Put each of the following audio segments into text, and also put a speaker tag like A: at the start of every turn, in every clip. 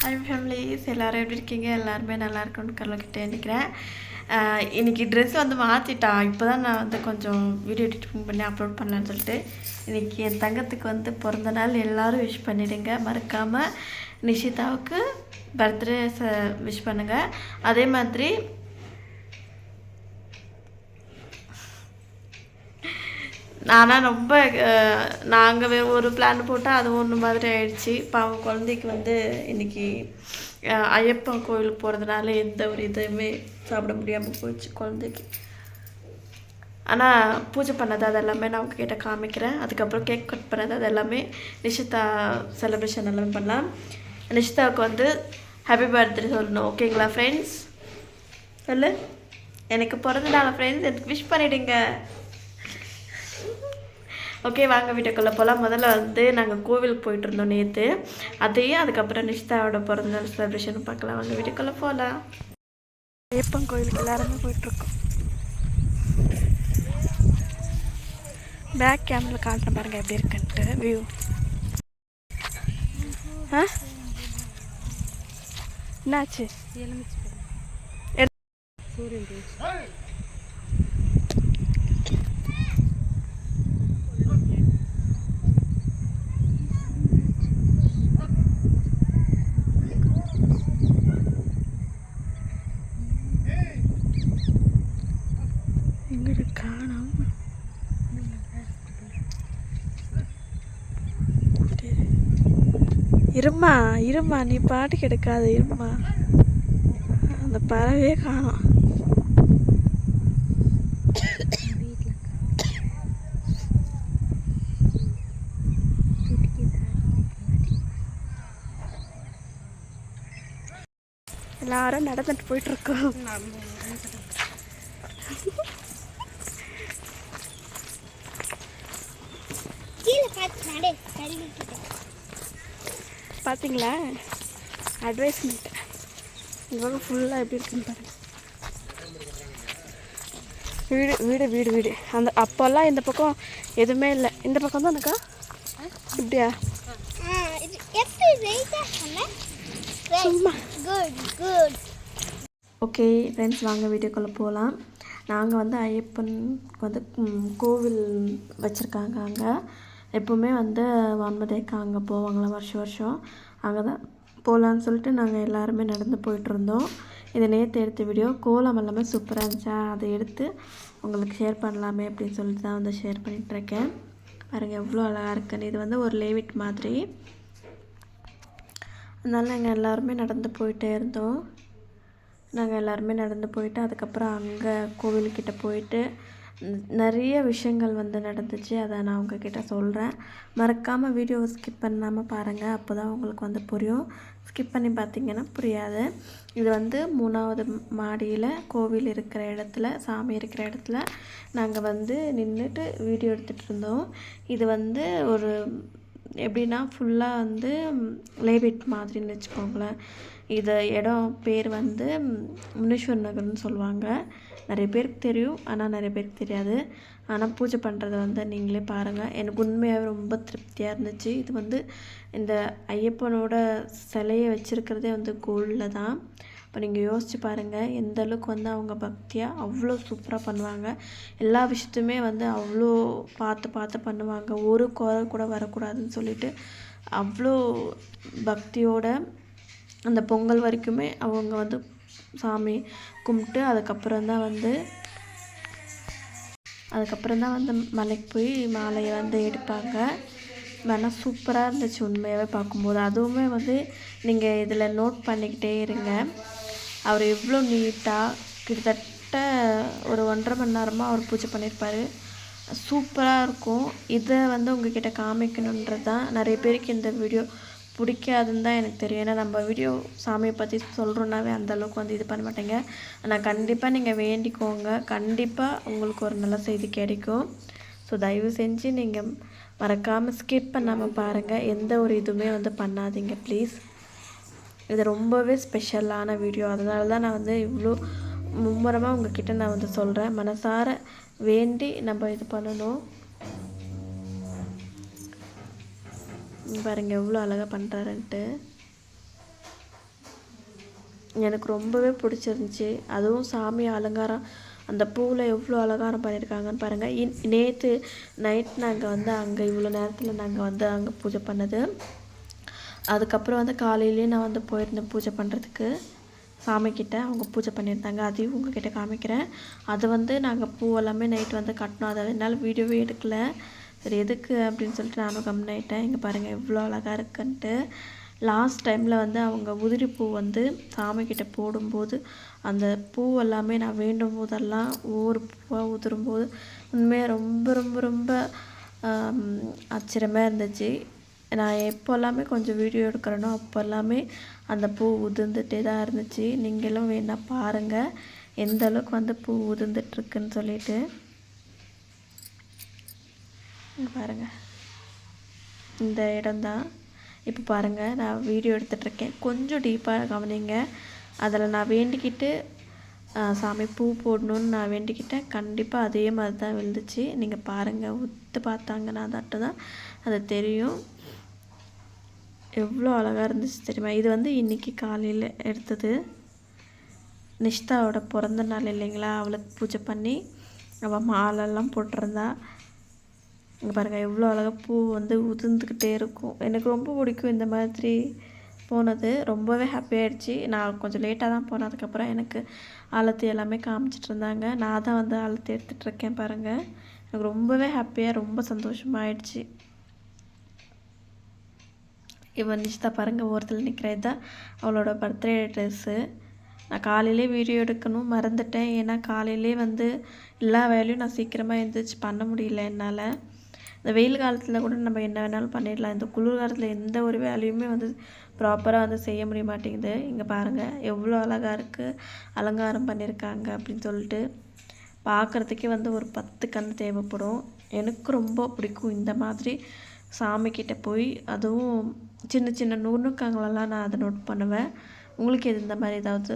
A: Hi families எல்லோரும் எப்படி இருக்கீங்க? எல்லாருமே நல்லா இருக்கும்னு கலக்கிட்டே நினைக்கிறேன் இன்றைக்கி ட்ரெஸ் வந்து மாற்றிட்டா இப்போ தான் நான் வந்து கொஞ்சம் வீடியோ எடிட்டிங் பண்ணி அப்லோட் பண்ணலான்னு சொல்லிட்டு இன்றைக்கி என் தங்கத்துக்கு வந்து பிறந்த நாள் எல்லாரும் விஷ் பண்ணிடுங்க. மறக்காமல் நிஷிதாவுக்கு பர்த்டே விஷ் பண்ணுங்கள் அதே மாதிரி ஆனால் ரொம்ப நாங்கள் ஒரு பிளான் போட்டால் அது ஒன்று மாதிரி ஆயிடுச்சு. பாவம் குழந்தைக்கு வந்து இன்னைக்கு ஐயப்பன் கோயிலுக்கு போகிறதுனால எந்த ஒரு இதுவுமே சாப்பிட முடியாமல் போச்சு குழந்தைக்கு. ஆனால் பூஜை பண்ணது அது எல்லாமே நான் உங்ககிட்ட காமிக்கிறேன். அதுக்கப்புறம் கேக் கட் பண்ணது அது எல்லாமே நிஷிதா செலிப்ரேஷன் எல்லாமே பண்ணலாம். நிஷிதாவுக்கு வந்து ஹாப்பி பர்த்டே சொல்லணும். ஓகேங்களா ஃப்ரெண்ட்ஸ் சொல்லு. எனக்கு பிறந்த நாள் ஃப்ரெண்ட்ஸ் எனக்கு விஷ் பண்ணிவிடுங்க ஓகே வாங்க வீட்டுக்குள்ளே போகலாம் முதல்ல வந்து நாங்கள் கோவிலுக்கு போயிட்டு இருந்தோம் நேற்று அதையும் அதுக்கப்புறம் நிஷ்தாவோட பிறந்தநாள் செலிப்ரேஷன் பார்க்கலாம். வாங்க வீட்டுக்குள்ளே போகலாம் ஐயப்பன் கோயிலுக்கு எல்லாருமே போயிட்டுருக்கோம். பேக் கேமரில் காட்டுறேன் பாருங்க எப்படி இருக்குன்ட்டு வியூ ஆ? என்னாச்சு? எங்கிட்ட காணோம் இருமா இருமா நீ பாட்டுக்கு எடுக்காத இருமா அந்த பறவையே காணும். எல்லாரும் நடந்துட்டு போயிட்டு இருக்கோம்
B: கீழே பார்த்து நடு கழுவிக்கிட்டேன்
A: பார்த்தீங்களா அட்வைஸ்மெண்ட் இவங்க ஃபுல்லாக எப்படி இருக்குன்னு பாருங்க. வீடு வீடு வீடு வீடு. அந்த அப்போல்லாம் இந்த பக்கம் எதுவுமே இல்லை. இந்த பக்கம் தான் எனக்கா இப்படியா சும்மா.
B: குட் குட்
A: ஓகே ஃப்ரெண்ட்ஸ் வாங்க வீடியோக்குள்ளே போகலாம் நாங்கள் வந்து ஐயப்பனுக்கு வந்து கோவில் வச்சுருக்காங்க அங்கே. எப்போவுமே வந்து ஒன்பதேக்கு அங்கே போவாங்களா வருஷம் வருஷம். அங்கே தான் போகலான்னு சொல்லிட்டு நாங்கள் எல்லாருமே நடந்து போயிட்டுருந்தோம் இதை இது நேற்று எடுத்த வீடியோ கோலம் எல்லாமே சூப்பராக இருந்துச்சா. அதை எடுத்து உங்களுக்கு ஷேர் பண்ணலாமே அப்படின்னு சொல்லிட்டு தான் வந்து ஷேர் பண்ணிகிட்ருக்கேன் பாருங்கள் எவ்வளோ அழகாக இருக்குன்னு. இது வந்து ஒரு லேவிட் மாதிரி. அதனால் நாங்கள் எல்லாருமே நடந்து போயிட்டே இருந்தோம். நாங்கள் எல்லாருமே நடந்து போயிட்டு அதுக்கப்புறம் அங்கே கோவில்கிட்ட போயிட்டு நிறைய விஷயங்கள் வந்து நடந்துச்சு. அதை நான் உங்ககிட்ட சொல்கிறேன் மறக்காமல் வீடியோவை ஸ்கிப் பண்ணாமல் பாருங்கள் அப்போ தான் உங்களுக்கு வந்து புரியும். ஸ்கிப் பண்ணி பார்த்தீங்கன்னா புரியாது. இது வந்து மூணாவது மாடியில் கோவில் இருக்கிற இடத்துல சாமி இருக்கிற இடத்துல நாங்கள் வந்து நின்றுட்டு வீடியோ எடுத்துகிட்டு இருந்தோம். இது வந்து ஒரு எப்படின்னா ஃபுல்லாக வந்து லேபிட் மாதிரின்னு வச்சுக்கோங்களேன். இது இடம் பேர் வந்து முனீஸ்வர் நகர்னு சொல்லுவாங்க. நிறைய பேருக்கு தெரியும் ஆனால் நிறைய பேருக்கு தெரியாது. ஆனால் பூஜை பண்ணுறத வந்து நீங்களே பாருங்கள் எனக்கு உண்மையாகவே ரொம்ப திருப்தியாக இருந்துச்சு. இது வந்து இந்த ஐயப்பனோட சிலையை வச்சுருக்கிறதே வந்து கோல்டில் தான். இப்போ நீங்கள் யோசிச்சு பாருங்கள் எந்த அளவுக்கு வந்து அவங்க பக்தியாக அவ்வளோ சூப்பராக பண்ணுவாங்க. எல்லா விஷயத்தையுமே வந்து அவ்வளோ பார்த்து பார்த்து பண்ணுவாங்க. ஒரு குறை கூட வரக்கூடாதுன்னு சொல்லிட்டு அவ்வளோ பக்தியோட அந்த பொங்கல் வரைக்குமே அவங்க வந்து சாமி கும்பிட்டு அதுக்கப்புறம் தான் வந்து அதுக்கப்புறம் தான் வந்து மலைக்கு போய் மாலையை வந்து எடுப்பாங்க. வேணால் சூப்பராக இருந்துச்சு உண்மையாகவே பார்க்கும்போது. அதுவுமே வந்து நீங்கள் இதில் நோட் பண்ணிக்கிட்டே இருங்க. அவர் எவ்வளோ நீட்டாக கிட்டத்தட்ட ஒரு ஒன்றரை மணி நேரமாக அவர் பூஜை பண்ணியிருப்பார். சூப்பராக இருக்கும். இதை வந்து உங்ககிட்ட காமிக்கணுன்றது தான் நிறைய பேருக்கு இந்த வீடியோ பிடிக்காதுன்னு தான் எனக்கு தெரியும். ஏன்னா நம்ம வீடியோ சாமியை பற்றி சொல்கிறோன்னாவே அந்தளவுக்கு வந்து இது பண்ண மாட்டேங்க. ஆனால் கண்டிப்பாக நீங்கள் வேண்டிக்கோங்க. கண்டிப்பாக உங்களுக்கு ஒரு நல்ல செய்தி கிடைக்கும். ஸோ தயவு செஞ்சு நீங்கள் மறக்காமல் ஸ்கிப் பண்ணாமல் பாருங்கள் எந்த ஒரு இதுவுமே வந்து பண்ணாதீங்க ப்ளீஸ் இது ரொம்பவே ஸ்பெஷலான வீடியோ அதனால தான் நான் வந்து இவ்வளோ மும்முரமாக உங்ககிட்ட நான் வந்து சொல்கிறேன் மனசார வேண்டி நம்ம இது பண்ணணும். பாருங்கள் பாருங்க எவ்வளோ அழகாக பண்ணுறாருன்ட்டு எனக்கு ரொம்பவே பிடிச்சிருந்துச்சி. அதுவும் சாமி அலங்காரம் அந்த பூவில் எவ்வளோ அலங்காரம் பண்ணியிருக்காங்கன்னு பாருங்கள் இன் நேற்று நைட் நாங்கள் வந்து அங்கே இவ்வளோ நேரத்தில் நாங்கள் வந்து அங்கே பூஜை பண்ணது. அதுக்கப்புறம் வந்து காலையிலேயே நான் வந்து போயிருந்தேன் பூஜை பண்ணுறதுக்கு சாமிக்கிட்ட அவங்க பூஜை பண்ணியிருந்தாங்க. அதையும் உங்ககிட்ட காமிக்கிறேன். அது வந்து நாங்கள் பூ எல்லாமே நைட் வந்து கட்டினோம். அதை என்னால் வீடியோவே எடுக்கல. சரி எதுக்கு அப்படின்னு சொல்லிட்டு நானும் கம்மினாயிட்டேன். இங்கே பாருங்கள் எவ்வளோ அழகாக இருக்குன்ட்டு. லாஸ்ட் டைமில் வந்து அவங்க உதிரி பூ வந்து சாமிக்கிட்ட போடும்போது அந்த பூ எல்லாமே நான் வேண்டும் போதெல்லாம் ஒவ்வொரு பூவாக உதிரும்போது உண்மையாக ரொம்ப ரொம்ப ரொம்ப ஆச்சரியமாக இருந்துச்சு. நான் எப்போல்லாமே கொஞ்சம் வீடியோ எடுக்கிறேனோ அப்போல்லாமே அந்த பூ உதிர்ந்துட்டே தான் இருந்துச்சு. நீங்களும் வேணால் பாருங்கள் எந்த அளவுக்கு வந்து பூ உதிர்ந்துட்டுருக்குன்னு சொல்லிட்டு. பாருங்கள் இந்த இடம்தான். இப்போ பாருங்கள் நான் வீடியோ எடுத்துகிட்ருக்கேன் கொஞ்சம் டீப்பாக கவனிங்க. அதில் நான் வேண்டிக்கிட்டு சாமி பூ போடணும்னு நான் வேண்டிக்கிட்டேன். கண்டிப்பாக அதே மாதிரி தான் விழுந்துச்சு. நீங்கள் பாருங்கள் உத்து பார்த்தாங்கன்னா அதாட்ட தான். அது தெரியும். எவ்வளோ அழகாக இருந்துச்சு தெரியுமா? இது வந்து இன்றைக்கி காலையில் எடுத்தது. நிஷ்தாவோட பிறந்த நாள் இல்லைங்களா? அவளுக்கு பூஜை பண்ணி அவள் மாலெல்லாம் போட்டிருந்தா. இங்கே பாருங்கள் எவ்வளோ அழகாக பூ வந்து உதிர்ந்துக்கிட்டே இருக்கும். எனக்கு ரொம்ப பிடிக்கும் இந்த மாதிரி போனது ரொம்பவே ஹாப்பியாகிடுச்சு நான் கொஞ்சம் லேட்டாக தான் போனேன் அதுக்கப்புறம் எனக்கு அழுத்து எல்லாமே காமிச்சிட்டு இருந்தாங்க. நான் தான் வந்து அழுத்து எடுத்துகிட்டு இருக்கேன் பாருங்கள் எனக்கு ரொம்பவே ஹாப்பியாக ரொம்ப சந்தோஷமாக ஆயிடுச்சு. இவன் நிஷ்தா பாருங்கள் ஓரத்தில் நிற்கிறது தான் அவளோட பர்த்டே ட்ரெஸ்ஸு நான் காலையிலே வீடியோ எடுக்கணும் மறந்துட்டேன். ஏன்னா காலையிலே வந்து எல்லா வேலையும் நான் சீக்கிரமாக எழுந்திரிச்சு பண்ண முடியல என்னால். இந்த வெயில் காலத்தில் கூட நம்ம என்ன வேணாலும் பண்ணிடலாம். இந்த குளிர் காலத்தில் எந்த ஒரு வேலையுமே வந்து ப்ராப்பராக வந்து செய்ய முடிய மாட்டேங்குது. இங்கே பாருங்கள் எவ்வளோ அழகாக இருக்குது அலங்காரம் பண்ணியிருக்காங்க அப்படின்னு சொல்லிட்டு. பார்க்குறதுக்கே வந்து ஒரு பத்து கண் தேவைப்படும். எனக்கு ரொம்ப பிடிக்கும் இந்த மாதிரி சாமிக்கிட்ட போய். அதுவும் சின்ன சின்ன நுணுக்கங்களெல்லாம் நான் அதை நோட் பண்ணுவேன். உங்களுக்கு எது இந்த மாதிரி ஏதாவது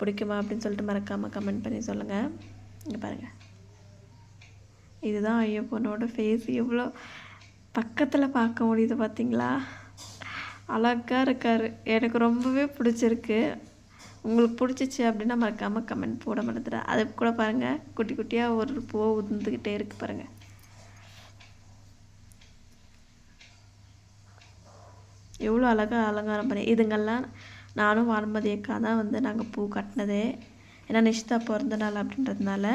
A: பிடிக்குமா அப்படின்னு சொல்லிட்டு மறக்காமல் கமெண்ட் பண்ணி சொல்லுங்கள் இங்கே பாருங்கள் இதுதான் ஐயப்பனோட ஃபேஸ் எவ்வளோ பக்கத்தில் பார்க்க முடியுது பார்த்தீங்களா? அழகாக இருக்கார். எனக்கு ரொம்பவே பிடிச்சிருக்கு. உங்களுக்கு பிடிச்சிச்சு அப்படின்னா மறக்காமல் கமெண்ட் போட மாட்டேதுடா அது கூட பாருங்கள் குட்டி குட்டியாக ஒரு பூ உதிர்ந்துக்கிட்டே இருக்கு பாருங்கள் எவ்வளோ அழகாக அலங்காரம் பண்ணி இதுங்கெல்லாம் நானும் வான்மதி அக்கா தான் வந்து நாங்கள் பூ கட்டினதே. ஏன்னா நிஷ்தா பிறந்த நாள் அப்படின்றதுனால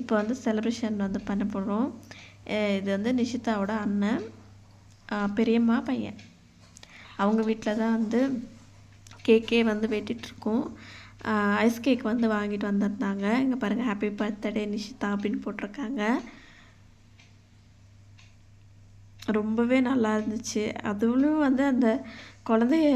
A: இப்போ வந்து செலிப்ரேஷன் வந்து பண்ண போகிறோம் இது வந்து நிஷிதாவோட அண்ணன் பெரியம்மா பையன். அவங்க வீட்டில் தான் வந்து கேக்கே வந்து வெட்டிகிட்ருக்கோம் ஐஸ் கேக் வந்து வாங்கிட்டு வந்திருந்தாங்க. இங்கே பாருங்கள் ஹாப்பி பர்த்டே நிஷிதா அப்படின்னு போட்டிருக்காங்க. ரொம்பவே நல்லா இருந்துச்சு. அதுவும் வந்து அந்த குழந்தைய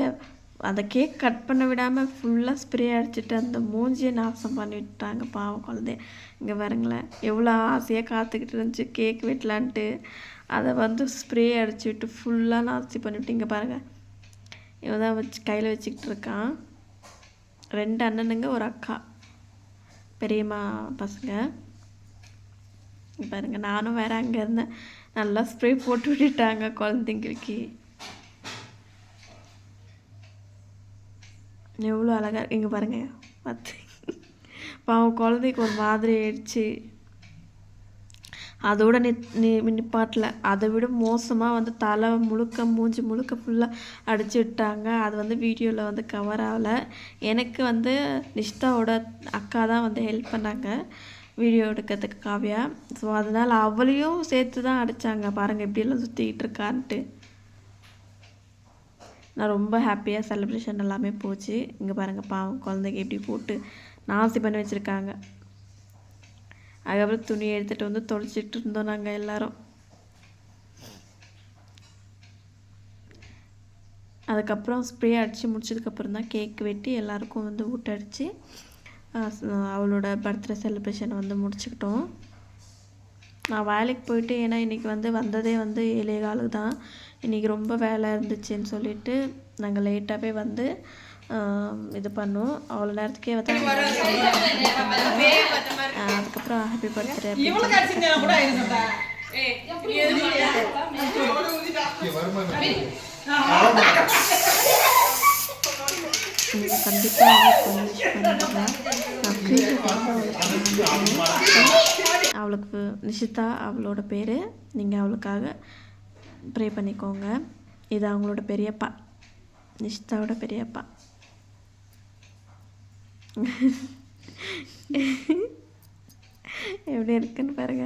A: அந்த கேக் கட் பண்ண விடாமல் ஃபுல்லாக ஸ்ப்ரே அடிச்சுட்டு அந்த மூஞ்சியை நாசம் பண்ணி விட்டாங்க பாவம் குழந்தைய. இங்கே பாருங்களேன் எவ்வளோ ஆசையாக காத்துக்கிட்டு இருந்துச்சு கேக் வெட்டலான்ட்டு. அதை வந்து ஸ்ப்ரே அடிச்சு விட்டு ஃபுல்லாக நாசி பண்ணிவிட்டு இங்கே பாருங்கள் இவன் தான் வச்சு கையில் வச்சுக்கிட்டு இருக்கான். ரெண்டு அண்ணனுங்க ஒரு அக்கா. பெரியம்மா பசங்க. பாருங்க நானும் வேற அங்கே இருந்தேன். நல்லா ஸ்ப்ரே போட்டு விட்டுட்டாங்க குழந்தைங்களுக்கு. எவ்வளோ அழகாக இருக்கு. இங்க பாருங்க. பார்த்து. பாவம் குழந்தைக்கு ஒரு மாதிரி ஆயிடுச்சு. அதோட நி நி நிப்பாட்டல. அதை விட மோசமாக வந்து தலை முழுக்க மூஞ்சி முழுக்க ஃபுல்லாக அடிச்சு விட்டாங்க. அது வந்து வீடியோவில் வந்து கவர் ஆகலை. எனக்கு வந்து நிஷ்தாவோட அக்கா தான் வந்து ஹெல்ப் பண்ணாங்க. வீடியோ எடுக்கிறதுக்கு காவியா. ஸோ அதனால் அவளையும் சேர்த்து தான் அடித்தாங்க பாருங்கள் எப்படியெல்லாம் சுற்றிக்கிட்டு இருக்கான்ட்டு. நான் ரொம்ப ஹாப்பியாக செலிப்ரேஷன் எல்லாமே போச்சு. இங்கே பாருங்கள் பாவம் குழந்தைங்க எப்படி போட்டு நாசி பண்ணி வச்சுருக்காங்க. அதுக்கப்புறம் துணி எடுத்துகிட்டு வந்து தொலைச்சிட்டு இருந்தோம் நாங்கள் எல்லாரும். அதுக்கப்புறம் ஸ்ப்ரே அடித்து முடிச்சதுக்கப்புறம் தான் கேக் வெட்டி எல்லாருக்கும் வந்து ஊட்டடிச்சு அவளோட பர்த்டே செலிப்ரேஷனை வந்து முடிச்சுக்கிட்டோம். நான் வேலைக்கு போயிட்டு ஏன்னா இன்றைக்கி வந்து வந்ததே வந்து ஏழே காலுக்கு தான். இன்றைக்கி ரொம்ப வேலை இருந்துச்சுன்னு சொல்லிட்டு நாங்கள் லேட்டாகவே வந்து இது பண்ணோம். அவ்வளோ நேரத்துக்கே வந்து அதுக்கப்புறம் ஹாப்பி பர்த்டே கண்டிப்பாக. அவளுக்கு நிஷிதா அவளோட பேர். நீங்கள் அவளுக்காக ப்ரே பண்ணிக்கோங்க. இது அவங்களோட பெரியப்பா. நிஷிதாவோட பெரியப்பா. எப்படி இருக்குன்னு பாருங்க.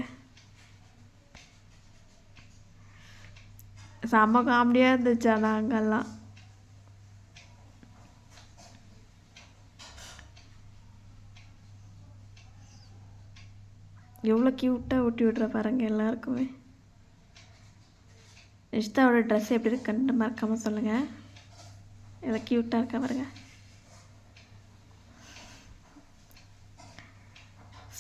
A: செம்ம காமெடியாக இருந்துச்சு ஆனால் அங்கெல்லாம். எவ்வளோ க்யூட்டாக ஒட்டி விட்ற பாருங்க எல்லாருக்குமே. நிஷ்தாவோட ட்ரெஸ் எப்படி இருக்குன்னு மறக்காமல் சொல்லுங்கள் எவ்வளோ க்யூட்டாக இருக்கா பாருங்கள்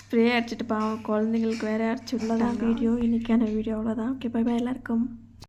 A: ஸ்ப்ரே அடிச்சிட்டு பாவம் குழந்தைங்களுக்கு வேறு அடிச்சு உள்ளதான் வீடியோ இன்றைக்கான வீடியோ அவ்வளோதான் ஓகே பை பை எல்லாருக்கும்